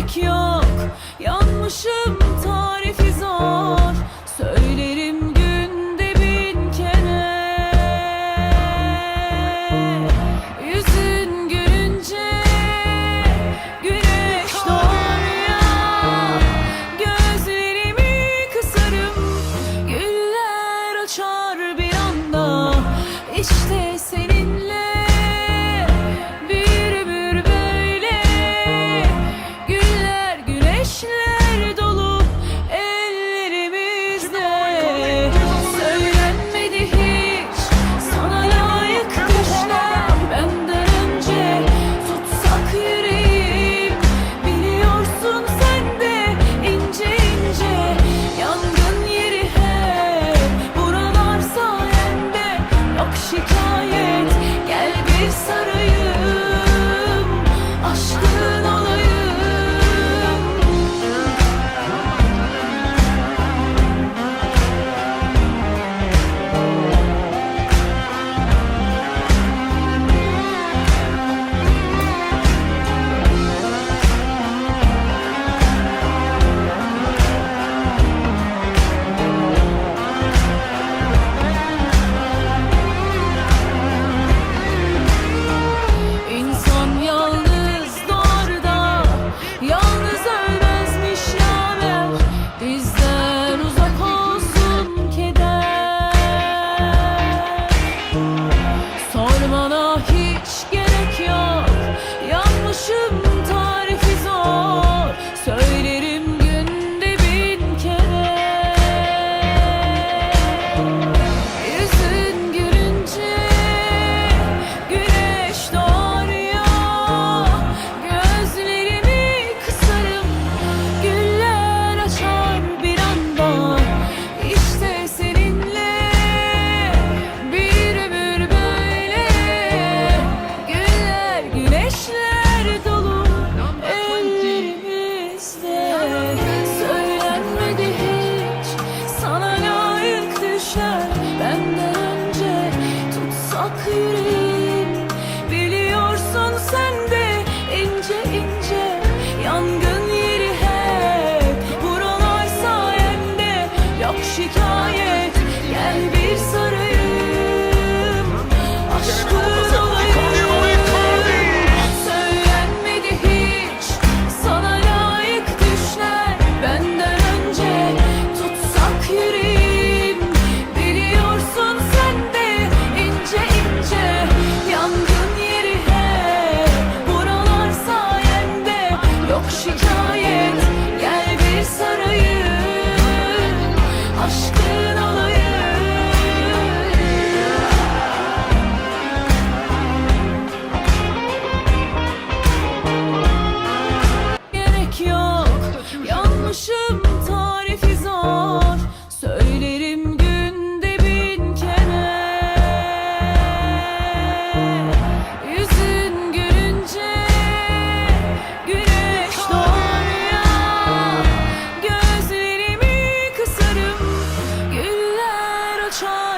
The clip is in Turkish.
gerek yok. Yanmışım tarifi zor. Bak yüreğim. Biliyorsun sen de ince ince Yangın yeri hep. Buralar sayende Yok şikayet Yaşamışım tarifi zor. Söylerim günde bin kere. Yüzün gülünce Güneş doğar ya. Gözlerimi kısarım Güller açar.